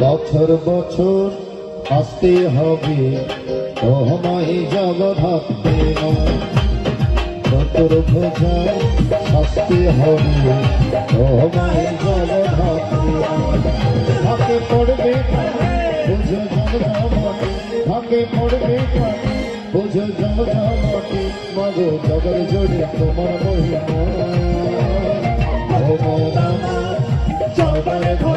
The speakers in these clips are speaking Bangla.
বছর বছর আসতে হবে তোমায় জগধাত্রী তোর বোঝায় শাস্তি হবে তোমায় জগধাত্রী থাকে পড়বে, বুঝো জগধামটি থাকে পড়বে, বুঝো জগধামটি মগো জগর জোরে তোমার মহিমা 小白练拖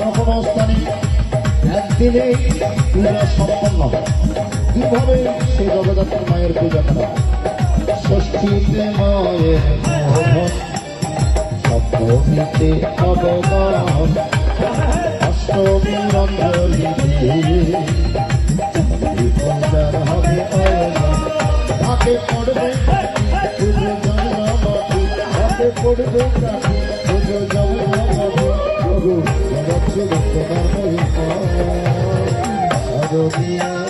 কোনো কোনো স্থানে ধ্যান পূজা সম্পন্ন। কীভাবে সেই জগদ্ধাত্রী মায়ের পূজা করা? ষষ্ঠীতে মায়ের সপ্তমীতে অবদান অষ্টমী রঞ্জলি পূজার হবে পড়বে Yeah.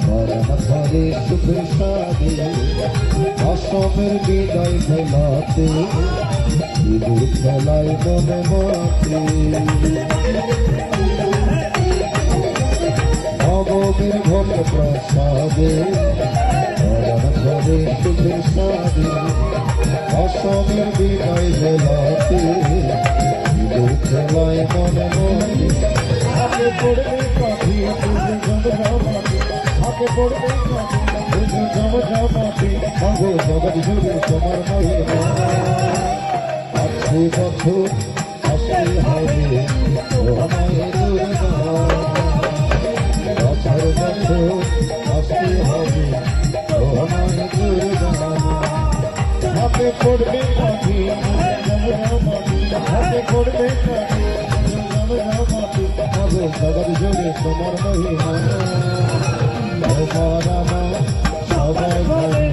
পরম ধরে সুখ সাদে অসমের বিদায় খেলাতে ইঁদুর খেলায় মনে মতে নবমীর ভোগ প্রসাদে পরম ধরে সুখ সাদে অসমের বিদায় খেলাতে ইঁদুর খেলায় মনে মতে ডাকে পড়বে বুঝু জম জমাটি মগো জগৎ জুড়ে তোমার মহিমা অদ্ভুত অদ্ভুত অশ্লীল হবে আমায় দুর্গা অদ্ভুত অদ্ভুত অশ্লীল হবে আমায় দুর্গা হাতে পড়বে পাখি হাতে পড়বে পাখি জগৎ জুড়ে তোমার মহিমা ভরা সবাই ভরে